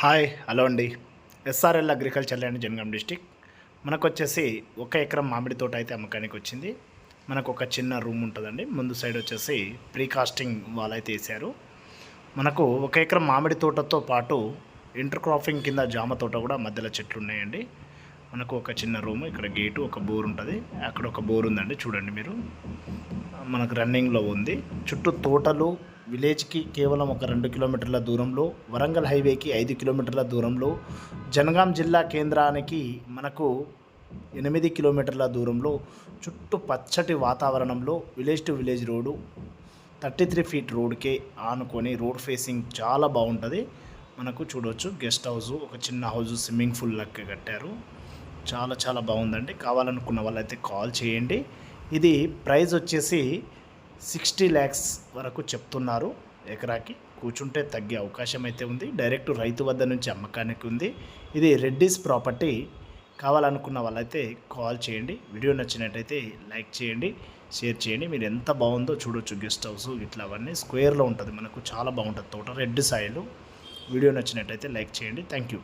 Hi hello అండి. SRL agriculture land Jangaon district. మనకు వచ్చేసి ఒక ఎకరం మామిడి తోట అయితే అమ్మకానికి వచ్చింది. మనకు ఒక చిన్న రూమ్ ఉంటుందండి. ముందు సైడ్ వచ్చేసి ప్రీ కాస్టింగ్ వాల్ అయితే వేసారు మనకు ఒక ఎకరం మామిడి తోటతో పాటు ఇంటర్ క్రాపింగ్ కింద జామ తోట కూడా మధ్యలో చెట్లు ఉన్నాయండి. మనకు ఒక చిన్న రూమ్ ఇక్కడ గేటు ఒక బోర్ ఉంటుంది. అక్కడ ఒక బోర్ ఉందండి చూడండి మీరు. మనకు రన్నింగ్లో ఉంది. చుట్టూ తోటలు విలేజ్కి కేవలం ఒక రెండు కిలోమీటర్ల దూరంలో వరంగల్ హైవేకి ఐదు కిలోమీటర్ల దూరంలో జనగాం జిల్లా కేంద్రానికి మనకు ఎనిమిది కిలోమీటర్ల దూరంలో చుట్టూ పచ్చటి వాతావరణంలో village to village road thirty three feet రోడ్కే ఆనుకొని రోడ్ ఫేసింగ్ చాలా బాగుంటుంది. మనకు చూడవచ్చు గెస్ట్ హౌస్ ఒక చిన్న హౌస్ స్విమ్మింగ్ పూల్ లెక్క కట్టారు. చాలా చాలా బాగుందండి. కావాలనుకున్న వాళ్ళైతే కాల్ చేయండి. ఇది ప్రైస్ వచ్చేసి సిక్స్టీ ల్యాక్స్ వరకు చెప్తున్నారు. ఎకరాకి కూర్చుంటే తగ్గే అవకాశం అయితే ఉంది. డైరెక్ట్ రైతు వద్ద నుంచి అమ్మకానికి ఉంది. ఇది రెడ్డిస్ ప్రాపర్టీ. కావాలనుకున్న వాళ్ళైతే కాల్ చేయండి. వీడియో నచ్చినట్టయితే లైక్ చేయండి షేర్ చేయండి. మీరు ఎంత బాగుందో చూడొచ్చు గెస్ట్ హౌస్ ఇట్లా అవన్నీ. స్క్వేర్లో ఉంటుంది మనకు చాలా బాగుంటుంది తోట. Red soil. వీడియో నచ్చినట్టయితే లైక్ చేయండి. Thank you.